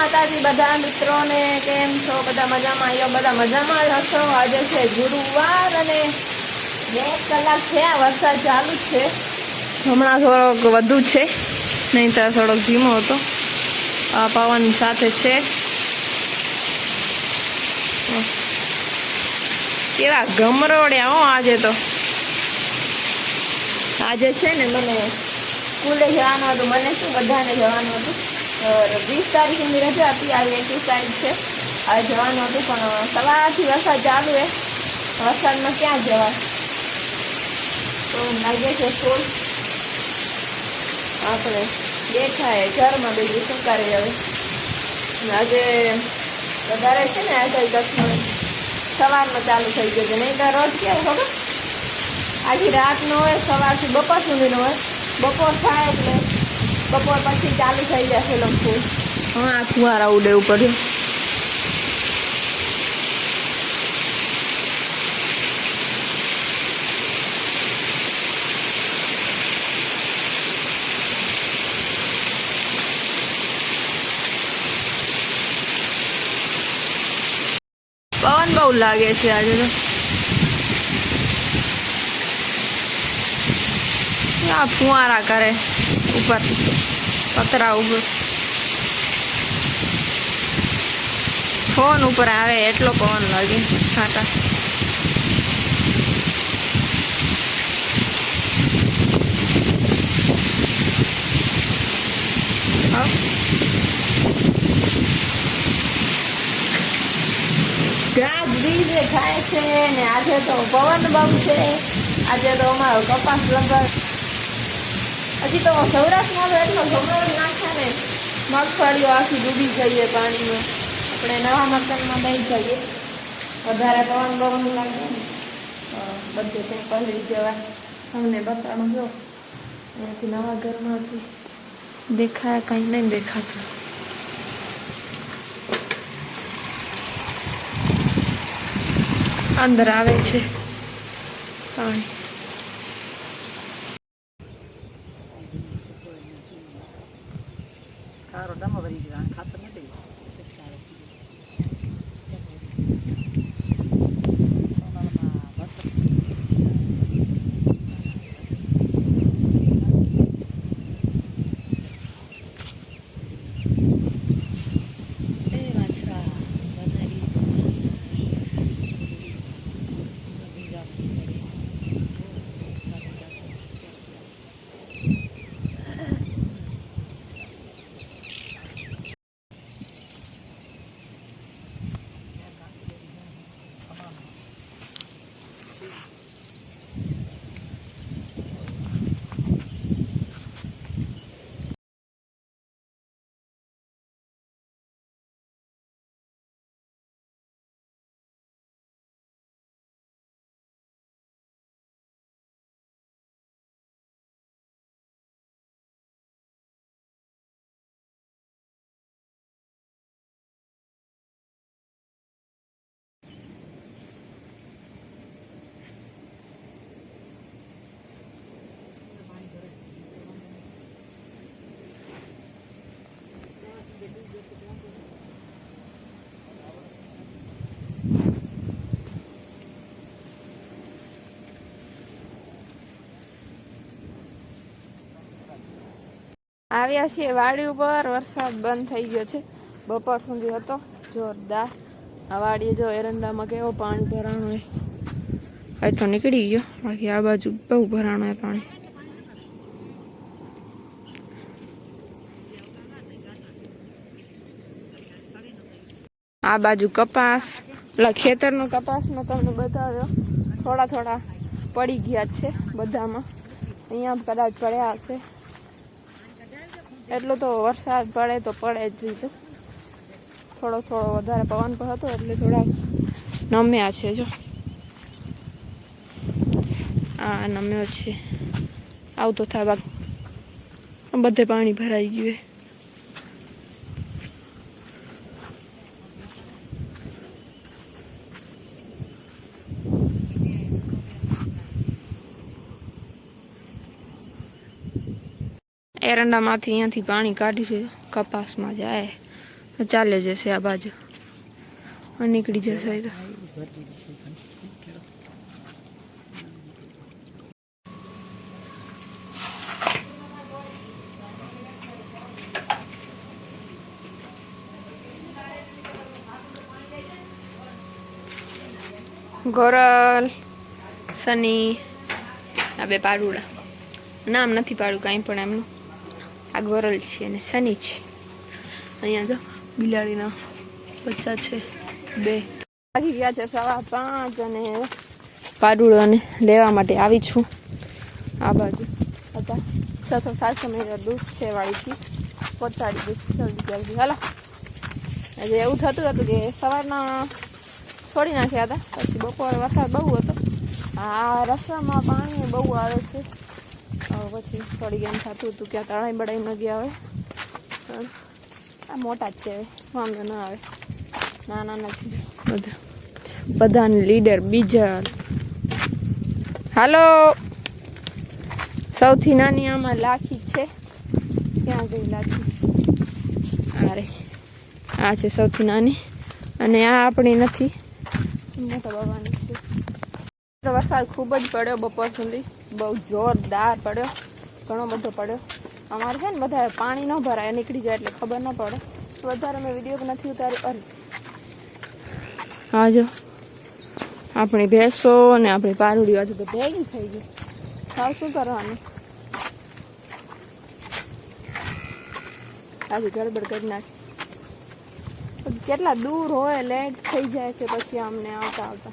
માતાજી, બધા મિત્રોને કેમ છો? બધા મજામાં? આવ્યો બધા મજામાં જ હશો? આજે છે ગુરુવાર અને બે કલાક થયા, વરસાદ ચાલુ જ છે. હમણાં થોડોક વધુ છે નહીં તો થોડોક ધીમો હતો. આ પવન સાથે છે. કેવા ગમરોડ્યા હો આજે તો. આજે છે ને મને સ્કૂલે જવાનું હતું, મને શું બધાને જવાનું હતું? વીસ તારીખની રજા હતી. આવી એકવીસ તારીખ છે. હવે જવાનું હતું, પણ સવારથી વરસાદ ચાલુ હે. વરસાદમાં ક્યાં જવા તો લાગે છે સ્કૂલ આપણે બેઠા ઘરમાં બીજું શું કરી હવે આજે વધારે છે ને, આજે દસમાં સવારમાં ચાલુ થઈ ગયું છે. નહીં તો રોજ કેવું ખબર આખી રાતનો હોય, સવારથી બપોર સુધીનો હોય. બપોર થાય એટલે બપોર પછી ચાલુ થઈ જશે લમફૂલ હા, આ ફુવારા ઉડે ઉપર પવન બહુ લાગે છે આજે તો. આ ફુવારા કરે. ઉપર પતરા ઉપર ફોન ઉપર આવે એટલો પવન લાગે છાંટા. ઘાસ બીજ ખાય છે ને આજે તો પવન બમ છે આજે તો અમારો કપાસ લગભગ હજી તો સૌરાષ્ટ્રમાં એટલો ગમરો નાખ્યા ને મગફળીઓ આખી ડૂબી જઈએ પાણીમાં. આપણે નવા મકાનમાં દઈ જઈએ. વધારે પવન પવન લાગે ને. બધે ત્યાં પલળી જવા. અમને બતાડો, જો. અહીંયાથી નવા ઘરમાંથી દેખાય કંઈ નહીં દેખાતું. અંદર આવે છે પાણી. આવ્યા છીએ વાડી ઉપર વરસાદ બંધ થઈ ગયો છે. બપોર સુધી હતો. જોરદાર આ વાડીએ જો એરંડામાં કેવો પાણી ભરાણું હોય. અહીં તો નીકળી ગયો. બાકી આ બાજુ બહુ ભરાણું હોય પાણી. આ બાજુ કપાસ, પેલા ખેતરનો કપાસમાં તમને બતાવ્યો. થોડા થોડા પડી ગયા છે બધામાં. અહીંયા કદાચ પડ્યા હશે. એટલો તો વરસાદ પડે તો પડે જ રીતે. થોડો થોડો વધારે પવન પણ હતો એટલે થોડા નમ્યા છે જો. આ નમ્યો છે. આવતો થાય બાકી બધે પાણી ભરાઈ ગયું છે. એરંડામાંથી અહીંયાથી પાણી કાઢી કપાસમાં જાય. ચાલે જશે આ બાજુ. નીકળી જશે. ગોરલ, સની, આ બે પાડુડા. નામ નથી પાડું કાંઈ પણ એમનું. આ ગોરલ છે અને શનિ છે. અહીંયા જો બિલાડીના બચ્ચા છે. બે. લાગી ગયા છે સવા પાંચ અને પાડુડાને લેવા માટે આવી છું. આ બાજુ હતા. છસો સાતસો મીટર દૂર છે વાળીથી પહોંચાડી દઈશ. જલ્દી જલ્દી. હાલો. આજે એવું થતું હતું કે સવારના છોડી નાખ્યા હતા. પછી બપોરે વરસાદ બહુ હતો. આ રસ્તામાં પાણી બહુ આવે છે. પછી થોડી એમ થતું હતું કે આ તળાઈ બળાઈ ન ગયા હવે આ મોટા જ છે વાંધો ન આવે. નાના નથી. બધા. બધાને લીડર બીજા. હાલો. સૌથી નાની આમાં લાખી છે. ક્યાં ગઈ લાખી? અરે આ છે સૌથી નાની. અને આ આપણી નથી. મોટા બાબાની છે. વરસાદ ખૂબ જ પડ્યો બપોર સુધી. બહુ જોરદાર પડ્યો. ઘણો બધો પડ્યો. અમારે છે ને બધા પાણી ન ભરાય, નીકળી જાય એટલે ખબર ન પડે. વધારે મેં વીડિયો નથી ઉતારી અરે. હા જો, આપણી ભેંસો અને આપણી પારુડી બાજુ તો ભેગી થઈ ગઈ. સાવ શું કરવાનું? આજે ગડબડ કરી નાખી. કેટલા દૂર હોય લેટ થઈ જાય છે, પછી અમને આવતા આવતા.